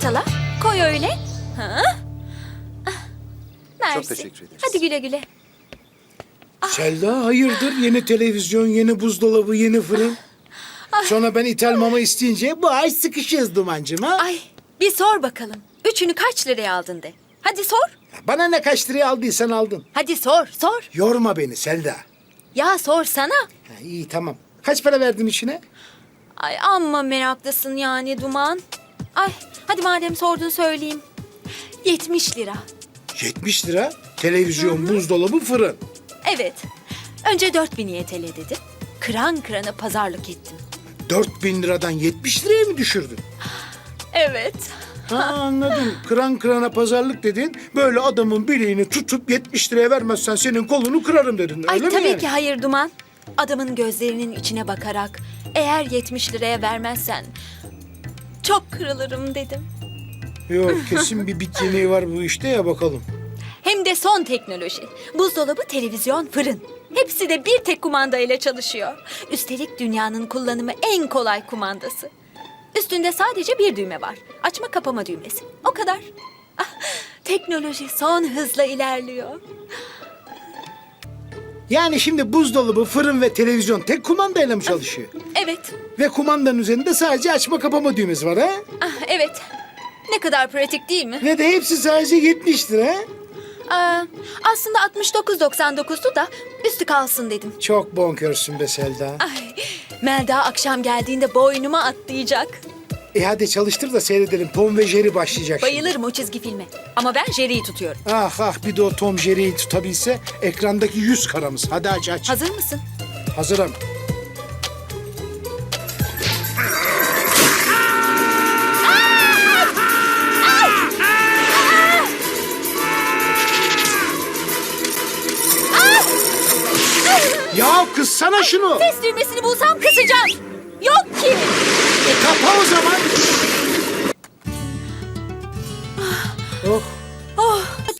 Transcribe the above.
ortala. Koy öyle. Ha? Ah, Mersi. teşekkür ederiz. Hadi güle güle. Selda hayırdır? Yeni televizyon, yeni buzdolabı, yeni fırın. Sonra ben ithal mama isteyince bu ay sıkışıyoruz Dumancığım ha? Ay bir sor bakalım. Üçünü kaç liraya aldın de. Hadi sor. Bana ne kaç liraya aldıysan aldın. Hadi sor sor. Yorma beni Selda. Ya sor sana. Ha, iyi tamam. Kaç para verdin içine? Ay amma meraklısın yani Duman. Ay hadi madem sordun söyleyeyim. 70 lira. 70 lira. Televizyon, buzdolabı, fırın. Evet. Önce 4000 YTL dedim. Kıran kırana pazarlık ettim. 4000 liradan 70 liraya mı düşürdün? Evet. Ha anladım. Kıran kırana pazarlık dedin. Böyle adamın bileğini tutup 70 liraya vermezsen senin kolunu kırarım dedin. Ay Öyle mi tabii yani? ki hayır Duman. Adamın gözlerinin içine bakarak eğer 70 liraya vermezsen çok kırılırım dedim. Yok kesin bir bit yemeği var bu işte ya bakalım. Hem de son teknoloji. Buzdolabı, televizyon, fırın. Hepsi de bir tek kumanda ile çalışıyor. Üstelik dünyanın kullanımı en kolay kumandası. Üstünde sadece bir düğme var. Açma kapama düğmesi. O kadar. Ah, teknoloji son hızla ilerliyor. Yani şimdi buzdolabı, fırın ve televizyon tek kumandayla mı çalışıyor? Evet. Ve kumandanın üzerinde sadece açma kapama düğmesi var ha? Ah, evet. Ne kadar pratik değil mi? Ve de hepsi sadece 70 lira. ha? Aa, aslında 69.99'du da üstü kalsın dedim. Çok bonkörsün be Selda. Ay, Melda akşam geldiğinde boynuma atlayacak. E hadi çalıştır da seyredelim. Tom ve Jerry başlayacak şimdi. Bayılırım o çizgi filme. Ama ben Jerry'i tutuyorum. Ah ah bir de o Tom Jerry'yi tutabilse ekrandaki yüz karamız. Hadi aç aç. Hazır mısın? Hazırım. Ya kızsana şunu. Ses düğmesini bulsam kısacağım. Yok ki. E, kapa o zaman.